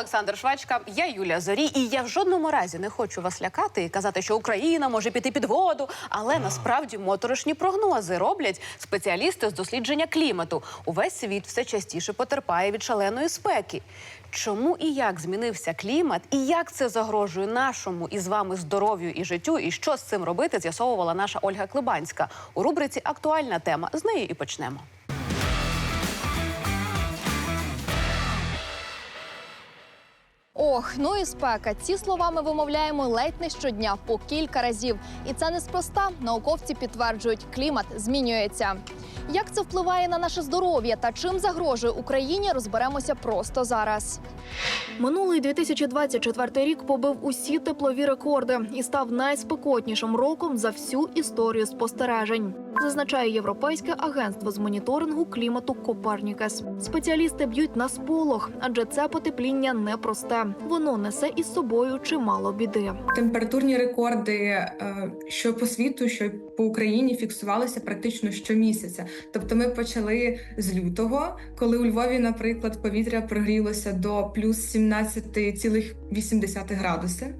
Олександр Швачка, я Юлія Зорі, і я в жодному разі не хочу вас лякати і казати, що Україна може піти під воду. Але насправді моторошні прогнози роблять спеціалісти з дослідження клімату. Увесь світ все частіше потерпає від шаленої спеки. Чому і як змінився клімат, і як це загрожує нашому і з вами здоров'ю і життю, і що з цим робити, з'ясовувала наша Ольга Клибанська у рубриці Актуальна тема. З нею і почнемо. Ох, ну і спека. Ці слова ми вимовляємо ледь не щодня по кілька разів. І це неспроста. Науковці підтверджують, клімат змінюється. Як це впливає на наше здоров'я та чим загрожує Україні, розберемося просто зараз. Минулий 2024 рік побив усі теплові рекорди і став найспекотнішим роком за всю історію спостережень. Зазначає Європейське агентство з моніторингу клімату Копернікес. Спеціалісти б'ють на сполох, адже це потепління непросте. Воно несе із собою чимало біди. Температурні рекорди, е, що по світу, що по Україні фіксувалися практично щомісяця. Тобто, ми почали з лютого, коли у Львові, наприклад, повітря прогрілося до плюс 17,8 градуси.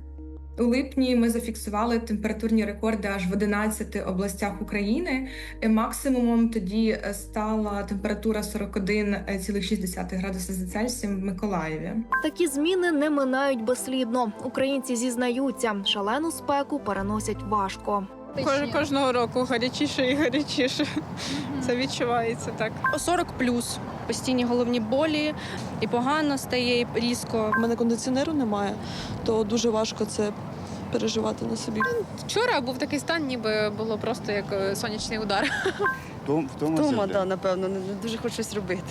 У липні ми зафіксували температурні рекорди аж в 11 областях України. І Максимумом тоді е, стала температура 41,6 градуса за Цельсієм в Миколаєві. Такі зміни не минають безслідно. Українці зізнаються, шалену спеку переносять важко. Кож- Кожного року гарячіше і гарячіше. Це відчувається так. 40 плюс. Постійні головні болі, і погано стає, і різко. У мене кондиціонеру немає, то дуже важко це переживати на собі. Вчора був такий стан, ніби було просто як е, сонячний удар. Том, втома, да, напевно, не дуже хочу щось робити.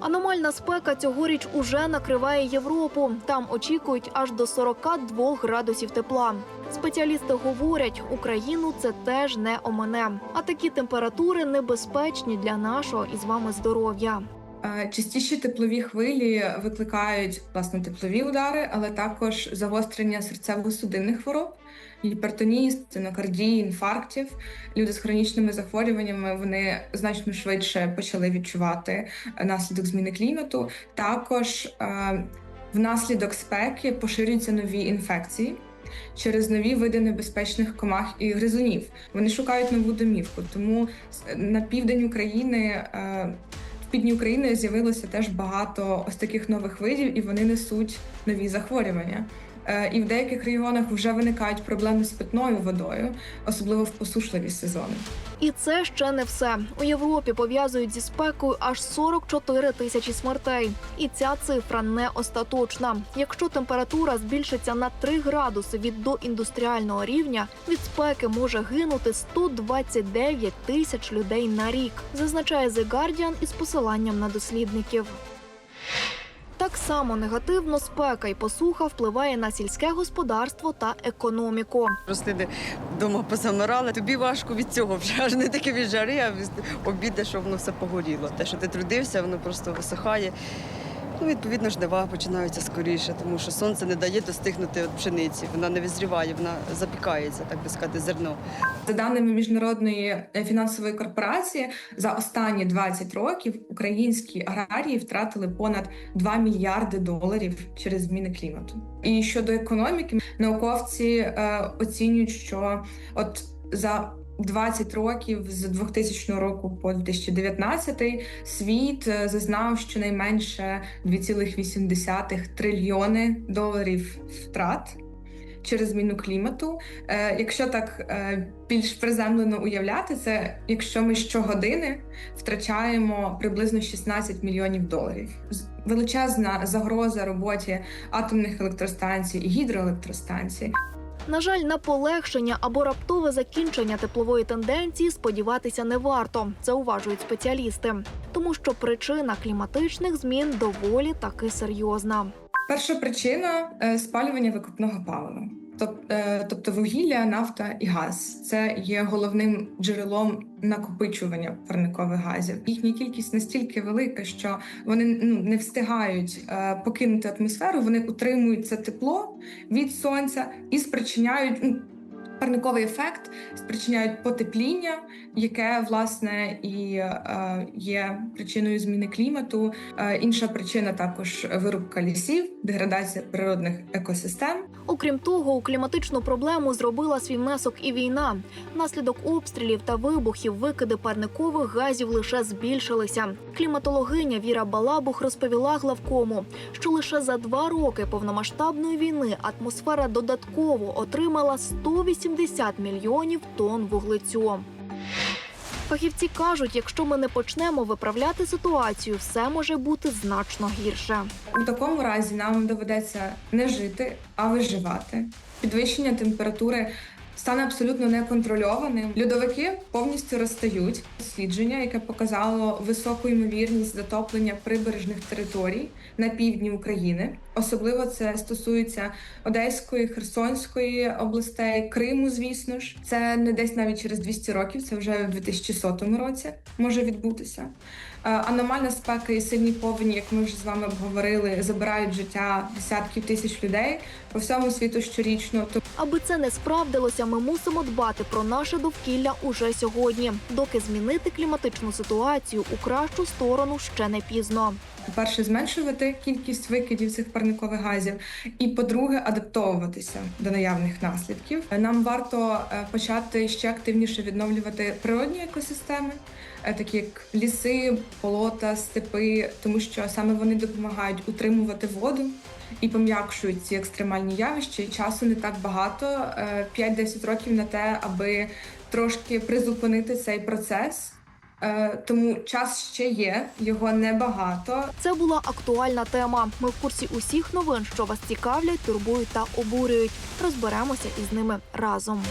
Аномальна спека цьогоріч уже накриває Європу. Там очікують аж до 42 градусів тепла. Спеціалісти говорять, Україну це теж не омине. А такі температури небезпечні для нашого із вами здоров'я. Е, Частіші теплові хвилі викликають власне теплові удари, але також загострення серцево-судинних хвороб, гіпертонії, стенокардії, інфарктів. Люди з хронічними захворюваннями вони значно швидше почали відчувати е, наслідок зміни клімату. Також е, внаслідок спеки поширюються нові інфекції. Через нові види небезпечних комах і гризунів вони шукають нову домівку. Тому на південь України е, півдні України з'явилося теж багато ось таких нових видів, і вони несуть нові захворювання. Е, І в деяких регіонах вже виникають проблеми з питною водою, особливо в посушливі сезони. І це ще не все. У Європі пов'язують зі спекою аж 44 тисячі смертей. І ця цифра не остаточна. Якщо температура збільшиться на 3 градуси від доіндустріального рівня, від спеки може гинути 129 тисяч людей на рік, зазначає The Guardian із посиланням на дослідників. Так само негативно спека і посуха впливає на сільське господарство та економіку. Рослини вдома позамирали. Тобі важко від цього вже аж не таке від жари, а від обіди, що воно все погоріло. Те, що ти трудився, воно просто висихає. Ну, відповідно, жнива починаються скоріше, тому що сонце не дає достигнути от пшениці. Вона не визріває, вона запікається, так би сказати, зерно. За даними міжнародної е, фінансової корпорації, за останні 20 років українські аграрії втратили понад 2 мільярди доларів через зміни клімату. І щодо економіки, науковці е, оцінюють, що от за 20 років з 2000 року по 2019 світ е, зазнав щонайменше 2,8 трильйони доларів втрат через зміну клімату. Е, якщо так е, більш приземлено уявляти, це якщо ми щогодини втрачаємо приблизно 16 мільйонів доларів. Величезна загроза роботі атомних електростанцій і гідроелектростанцій. На жаль, на полегшення або раптове закінчення теплової тенденції сподіватися не варто. Зауважують спеціалісти, тому що причина кліматичних змін доволі таки серйозна. Перша причина е, спалювання викопного палива. Е, Тобто вугілля, нафта і газ це є головним джерелом накопичування парникових газів. Їхня кількість настільки велика, що вони ну не встигають е, покинути атмосферу. Вони утримують це тепло від сонця і спричиняють ну, Парниковий ефект спричиняють потепління, яке власне і е, є причиною зміни клімату. Е, інша причина також вирубка лісів, деградація природних екосистем. Окрім того, у кліматичну проблему зробила свій внесок і війна. Внаслідок обстрілів та вибухів викиди парникових газів лише збільшилися. Кліматологиня Віра Балабух розповіла главкому, що лише за два роки повномасштабної війни атмосфера додатково отримала 180 мільйонів тонн вуглецю. Фахівці кажуть, якщо ми не почнемо виправляти ситуацію, все може бути значно гірше. У такому разі нам доведеться не жити, а виживати. Підвищення температури стане абсолютно неконтрольованим. Льодовики повністю розтають. Дослідження, яке показало високу ймовірність затоплення прибережних територій на півдні України. Особливо це стосується Одеської, Херсонської областей, Криму, звісно ж. Це не десь навіть через 200 років, це вже в 2100 році може відбутися. Е, Аномальна спека і сильні повені, як ми вже з вами обговорили, забирають життя десятків тисяч людей по всьому світу щорічно. Аби це не справдилося, ми мусимо дбати про наше довкілля уже сьогодні, доки змінити кліматичну ситуацію у кращу сторону ще не пізно. По-перше, зменшувати кількість викидів цих парникових газів, і по-друге, адаптовуватися до наявних наслідків. Нам варто е, почати ще активніше відновлювати природні екосистеми, е, такі як ліси, болота, степи, тому що саме вони допомагають утримувати воду і пом'якшують ці екстремальні явища. І часу не так багато е, 5-10 років на те, аби трошки призупинити цей процес. Е, Тому час ще є, його небагато. Це була актуальна тема. Ми в курсі усіх новин, що вас цікавлять, турбують та обурюють. Розберемося із ними разом.